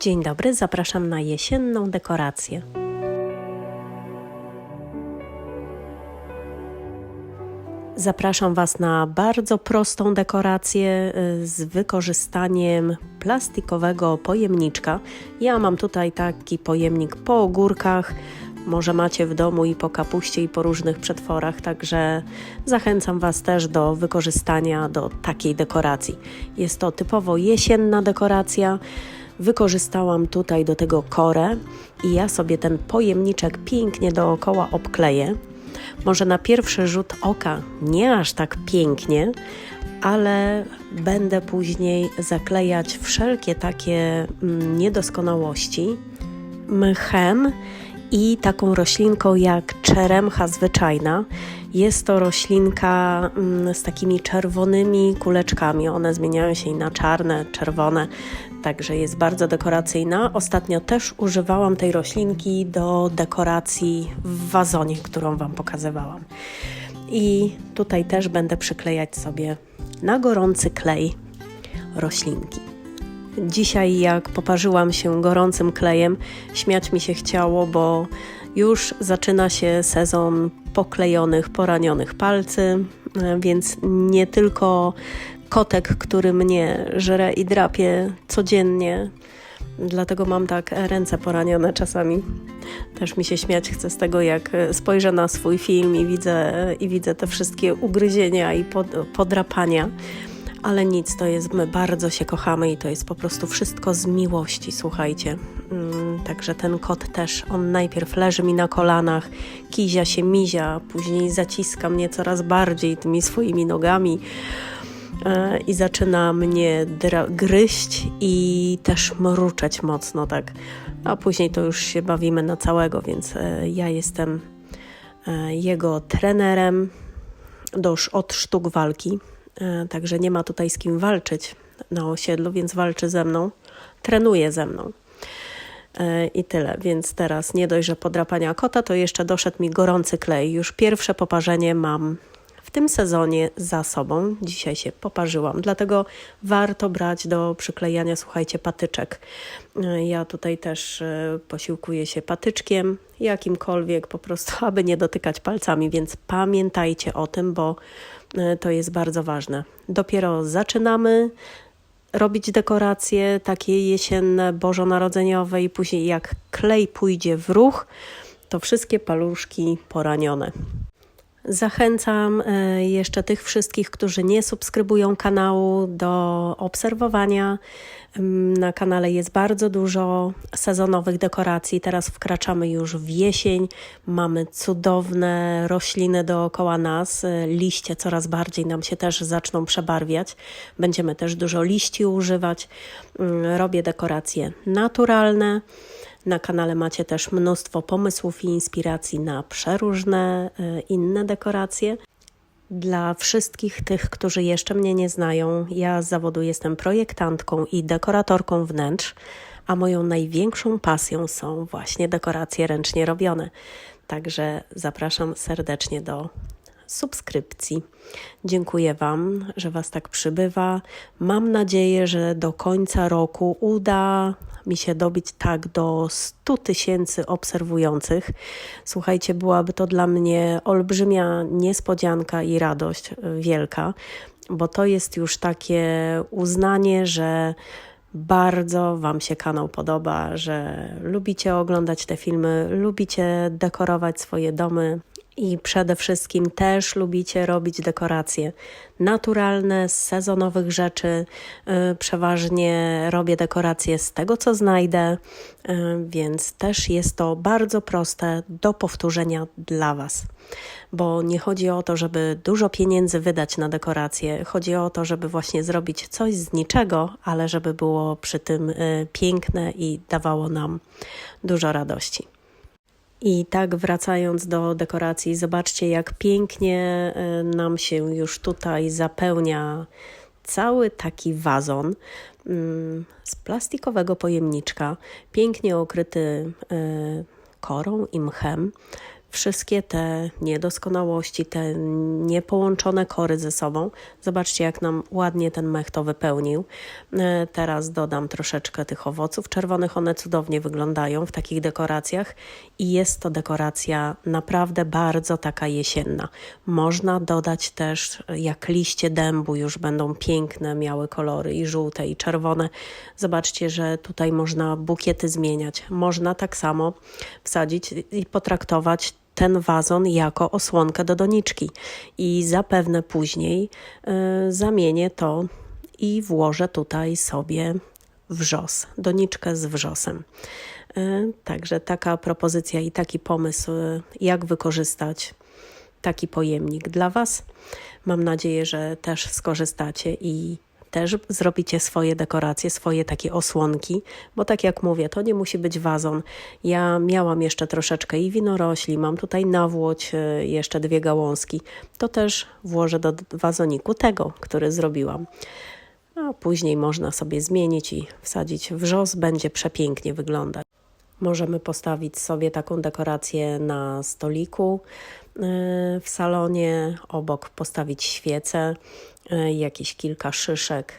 Dzień dobry, zapraszam na jesienną dekorację. Zapraszam Was na bardzo prostą dekorację y, z wykorzystaniem plastikowego pojemniczka. Ja mam tutaj taki pojemnik po ogórkach, może macie w domu i po kapuście i po różnych przetworach, także zachęcam Was też do wykorzystania do takiej dekoracji. Jest to typowo jesienna dekoracja. Wykorzystałam tutaj do tego korę i ja sobie ten pojemniczek pięknie dookoła obkleję. Może na pierwszy rzut oka nie aż tak pięknie, ale będę później zaklejać wszelkie takie mm, niedoskonałości mchem i taką roślinką jak czeremcha zwyczajna. Jest to roślinka mm, z takimi czerwonymi kuleczkami. One zmieniają się i na czarne, czerwone, także jest bardzo dekoracyjna. Ostatnio też używałam tej roślinki do dekoracji w wazonie, którą Wam pokazywałam. I tutaj też będę przyklejać sobie na gorący klej roślinki. Dzisiaj, jak poparzyłam się gorącym klejem, śmiać mi się chciało, bo już zaczyna się sezon poklejonych, poranionych palcy, więc nie tylko kotek, który mnie żre i drapie codziennie, dlatego mam tak ręce poranione czasami. Też mi się śmiać chce z tego, jak spojrzę na swój film i widzę, i widzę te wszystkie ugryzienia i pod, podrapania ale nic, to jest, my bardzo się kochamy i to jest po prostu wszystko z miłości, słuchajcie. Mm, także ten kot też, on najpierw leży mi na kolanach, kizia się mizia, później zaciska mnie coraz bardziej tymi swoimi nogami e, i zaczyna mnie gryźć i też mruczeć mocno, tak. A później to już się bawimy na całego, więc e, ja jestem e, jego trenerem do, od sztuk walki. E, także nie ma tutaj z kim walczyć na osiedlu, więc walczy ze mną, trenuje ze mną. E, I tyle, więc teraz nie dość, że podrapania kota, to jeszcze doszedł mi gorący klej. Już pierwsze poparzenie mam w tym sezonie za sobą. Dzisiaj się poparzyłam, dlatego warto brać do przyklejania, słuchajcie, patyczek. E, ja tutaj też posiłkuję się patyczkiem, jakimkolwiek, po prostu, aby nie dotykać palcami, więc pamiętajcie o tym, bo to jest bardzo ważne. Dopiero zaczynamy robić dekoracje takie jesienne, bożonarodzeniowe i później jak klej pójdzie w ruch, to wszystkie paluszki poranione. Zachęcam e, jeszcze tych wszystkich, którzy nie subskrybują kanału, do obserwowania. Na kanale jest bardzo dużo sezonowych dekoracji. Teraz wkraczamy już w jesień. Mamy cudowne rośliny dookoła nas. E, liście coraz bardziej nam się też zaczną przebarwiać. Będziemy też dużo liści używać. Robię dekoracje naturalne. Na kanale macie też mnóstwo pomysłów i inspiracji na przeróżne e, inne dekoracje. Dla wszystkich tych, którzy jeszcze mnie nie znają, ja z zawodu jestem projektantką i dekoratorką wnętrz, a moją największą pasją są właśnie dekoracje ręcznie robione. Także zapraszam serdecznie do subskrypcji. Dziękuję Wam, że Was tak przybywa. Mam nadzieję, że do końca roku uda mi się dobić tak do 100 tysięcy obserwujących. Słuchajcie, byłaby to dla mnie olbrzymia niespodzianka i radość wielka, bo to jest już takie uznanie, że bardzo Wam się kanał podoba, że lubicie oglądać te filmy, lubicie dekorować swoje domy i przede wszystkim też lubicie robić dekoracje naturalne, z sezonowych rzeczy. Y, przeważnie robię dekoracje z tego, co znajdę, y, więc też jest to bardzo proste do powtórzenia dla Was. Bo nie chodzi o to, żeby dużo pieniędzy wydać na dekoracje, chodzi o to, żeby właśnie zrobić coś z niczego, ale żeby było przy tym y, piękne i dawało nam dużo radości. I tak wracając do dekoracji, zobaczcie jak pięknie e, nam się już tutaj zapełnia cały taki wazon mm, z plastikowego pojemniczka, pięknie okryty e, korą i mchem. Wszystkie te niedoskonałości, te niepołączone kory ze sobą. Zobaczcie, jak nam ładnie ten mech to wypełnił. E, Teraz dodam troszeczkę tych owoców czerwonych. One cudownie wyglądają w takich dekoracjach i jest to dekoracja naprawdę bardzo taka jesienna. Można dodać też, jak liście dębu już będą piękne, miały kolory i żółte i czerwone. Zobaczcie, że tutaj można bukiety zmieniać. Można tak samo wsadzić i potraktować ten wazon jako osłonkę do doniczki i zapewne później y, zamienię to i włożę tutaj sobie wrzos, doniczkę z wrzosem. Y, Także taka propozycja i taki pomysł, y, jak wykorzystać taki pojemnik dla Was. Mam nadzieję, że też skorzystacie i też zrobicie swoje dekoracje, swoje takie osłonki, bo tak jak mówię, to nie musi być wazon. Ja miałam jeszcze troszeczkę i winorośli, mam tutaj nawłoć, y, jeszcze dwie gałązki. To też włożę do wazoniku tego, który zrobiłam. A później można sobie zmienić i wsadzić wrzos, będzie przepięknie wyglądać. Możemy postawić sobie taką dekorację na stoliku w salonie, obok postawić świecę, y, jakieś kilka szyszek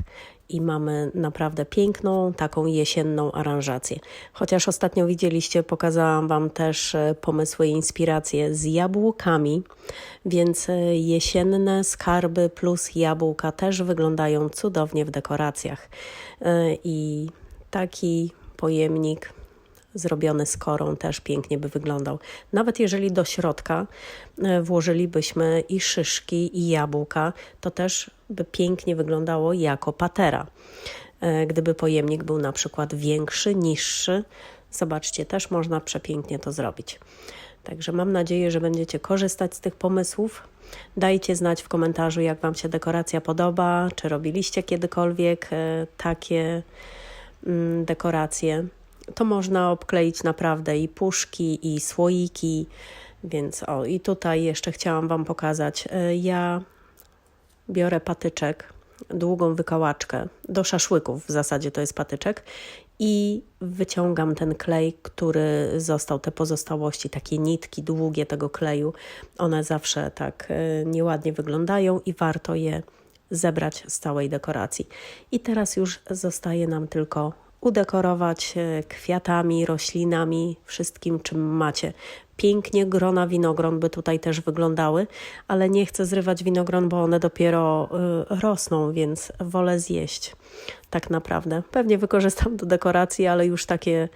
i mamy naprawdę piękną, taką jesienną aranżację. Chociaż ostatnio widzieliście, pokazałam Wam też y, pomysły i inspiracje z jabłkami, więc y, jesienne skarby plus jabłka też wyglądają cudownie w dekoracjach. Y, I taki pojemnik zrobiony z korą też pięknie by wyglądał. Nawet jeżeli do środka e, włożylibyśmy i szyszki, i jabłka, to też by pięknie wyglądało jako patera. E, Gdyby pojemnik był na przykład większy, niższy, zobaczcie, też można przepięknie to zrobić. Także mam nadzieję, że będziecie korzystać z tych pomysłów. Dajcie znać w komentarzu, jak Wam się dekoracja podoba, czy robiliście kiedykolwiek e, takie mm, dekoracje to można obkleić naprawdę i puszki, i słoiki. Więc o, i tutaj jeszcze chciałam Wam pokazać. Y, Ja biorę patyczek, długą wykałaczkę, do szaszłyków w zasadzie to jest patyczek i wyciągam ten klej, który został, te pozostałości, takie nitki długie tego kleju. One zawsze tak y, nieładnie wyglądają i warto je zebrać z całej dekoracji. I teraz już zostaje nam tylko udekorować e, kwiatami, roślinami, wszystkim czym macie. Pięknie grona winogron by tutaj też wyglądały, ale nie chcę zrywać winogron, bo one dopiero y, rosną, więc wolę zjeść tak naprawdę. Pewnie wykorzystam do dekoracji, ale już takie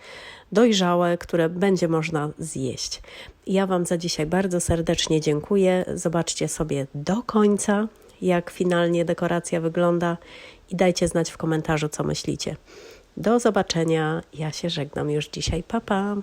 dojrzałe, które będzie można zjeść. Ja Wam za dzisiaj bardzo serdecznie dziękuję. Zobaczcie sobie do końca, jak finalnie dekoracja wygląda i dajcie znać w komentarzu, co myślicie. Do zobaczenia. Ja się żegnam już dzisiaj. Pa, pa.